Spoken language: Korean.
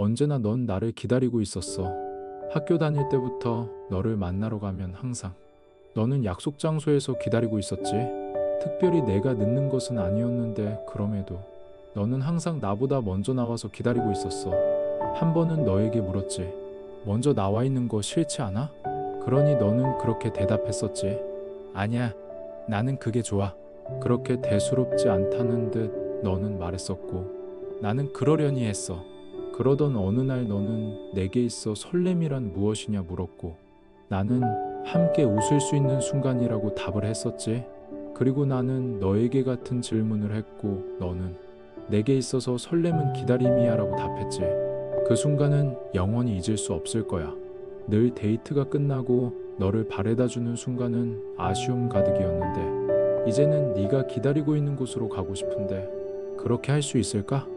언제나 넌 나를 기다리고 있었어. 학교 다닐 때부터 너를 만나러 가면 항상 너는 약속 장소에서 기다리고 있었지. 특별히 내가 늦는 것은 아니었는데 그럼에도 너는 항상 나보다 먼저 나와서 기다리고 있었어. 한 번은 너에게 물었지. 먼저 나와 있는 거 싫지 않아? 그러니 너는 그렇게 대답했었지. 아니야. 나는 그게 좋아. 그렇게 대수롭지 않다는 듯 너는 말했었고 나는 그러려니 했어. 그러던 어느 날 너는 내게 있어 설렘이란 무엇이냐 물었고 나는 함께 웃을 수 있는 순간이라고 답을 했었지. 그리고 나는 너에게 같은 질문을 했고 너는 내게 있어서 설렘은 기다림이야라고 답했지. 그 순간은 영원히 잊을 수 없을 거야. 늘 데이트가 끝나고 너를 바래다 주는 순간은 아쉬움 가득이었는데 이제는 네가 기다리고 있는 곳으로 가고 싶은데 그렇게 할 수 있을까?